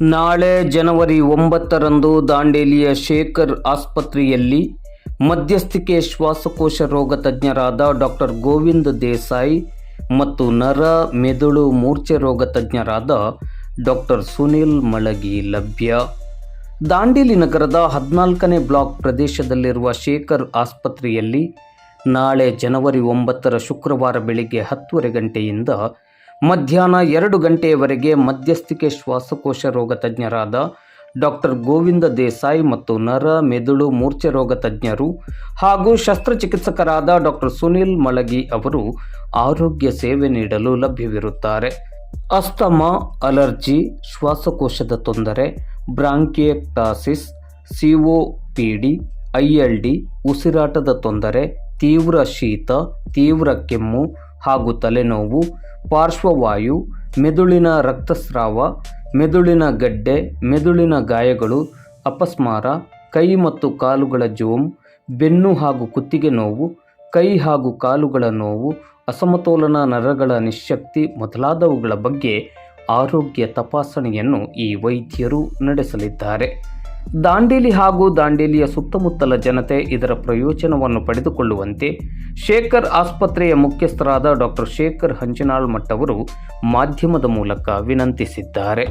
ನಾಳೆ ಜನವರಿ ಒಂಬತ್ತರಂದು ದಾಂಡೇಲಿಯ ಶೇಖರ್ ಆಸ್ಪತ್ರೆಯಲ್ಲಿ ಮಧ್ಯಸ್ಥಿಕೆ ಶ್ವಾಸಕೋಶ ರೋಗ ತಜ್ಞರಾದ ಡಾಕ್ಟರ್ ಗೋವಿಂದ್ ದೇಸಾಯಿ ಮತ್ತು ನರ ಮೆದುಳು ಮೂರ್ಛೆ ರೋಗ ತಜ್ಞರಾದ ಡಾಕ್ಟರ್ ಸುನಿಲ್ ಮಳಗಿ ಲಭ್ಯ. ದಾಂಡೇಲಿ ನಗರದ ಹದಿನಾಲ್ಕನೇ ಬ್ಲಾಕ್ ಪ್ರದೇಶದಲ್ಲಿರುವ ಶೇಖರ್ ಆಸ್ಪತ್ರೆಯಲ್ಲಿ ನಾಳೆ ಜನವರಿ ಒಂಬತ್ತರ ಶುಕ್ರವಾರ ಬೆಳಿಗ್ಗೆ ಹತ್ತುವರೆ ಗಂಟೆಯಿಂದ ಮಧ್ಯಾಹ್ನ ಎರಡು ಗಂಟೆಯವರೆಗೆ ಮಧ್ಯಸ್ಥಿಕೆ ಶ್ವಾಸಕೋಶ ರೋಗ ತಜ್ಞರಾದ ಡಾಕ್ಟರ್ ಗೋವಿಂದ ದೇಸಾಯಿ ಮತ್ತು ನರ ಮೆದುಳು ಮೂರ್ಛೆ ರೋಗ ತಜ್ಞರು ಹಾಗೂ ಶಸ್ತ್ರಚಿಕಿತ್ಸಕರಾದ ಡಾಕ್ಟರ್ ಸುನಿಲ್ ಮಳಗಿ ಅವರು ಆರೋಗ್ಯ ಸೇವೆ ನೀಡಲು ಲಭ್ಯವಿರುತ್ತಾರೆ. ಅಸ್ತಮಾ, ಅಲರ್ಜಿ, ಶ್ವಾಸಕೋಶದ ತೊಂದರೆ, ಬ್ರಾಂಕಿಯಕ್ಟಾಸಿಸ್, ಸಿಒಪಿಡಿ, ಐಎಲ್ಡಿ, ಉಸಿರಾಟದ ತೊಂದರೆ, ತೀವ್ರ ಶೀತ, ತೀವ್ರ ಕೆಮ್ಮು ಹಾಗೂ ತಲೆನೋವು, ಪಾರ್ಶ್ವವಾಯು, ಮೆದುಳಿನ ರಕ್ತಸ್ರಾವ, ಮೆದುಳಿನ ಗಡ್ಡೆ, ಮೆದುಳಿನ ಗಾಯಗಳು, ಅಪಸ್ಮಾರ, ಕೈ ಮತ್ತು ಕಾಲುಗಳ ಜೋಮ್, ಬೆನ್ನು ಹಾಗೂ ಕುತ್ತಿಗೆ ನೋವು, ಕೈ ಹಾಗೂ ಕಾಲುಗಳ ನೋವು, ಅಸಮತೋಲನ ನರಗಳ ನಿಶಕ್ತಿ ಮೊದಲಾದವುಗಳ ಬಗ್ಗೆ ಆರೋಗ್ಯ ತಪಾಸಣೆಯನ್ನು ಈ ವೈದ್ಯರು ನಡೆಸಲಿದ್ದಾರೆ. ದಾಂಡೇಲಿ ಹಾಗೂ ದಾಂಡೇಲಿಯ ಸುತ್ತಮುತ್ತಲ ಜನತೆ ಇದರ ಪ್ರಯೋಜನವನ್ನು ಪಡೆದುಕೊಳ್ಳುವಂತೆ ಶೇಖರ್ ಆಸ್ಪತ್ರೆಯ ಮುಖ್ಯಸ್ಥರಾದ ಡಾಕ್ಟರ್ ಶೇಖರ್ ಹಂಚನಾಳ್ ಮಠ್ ಅವರು ಮಾಧ್ಯಮದ ಮೂಲಕ ವಿನಂತಿಸಿದ್ದಾರೆ.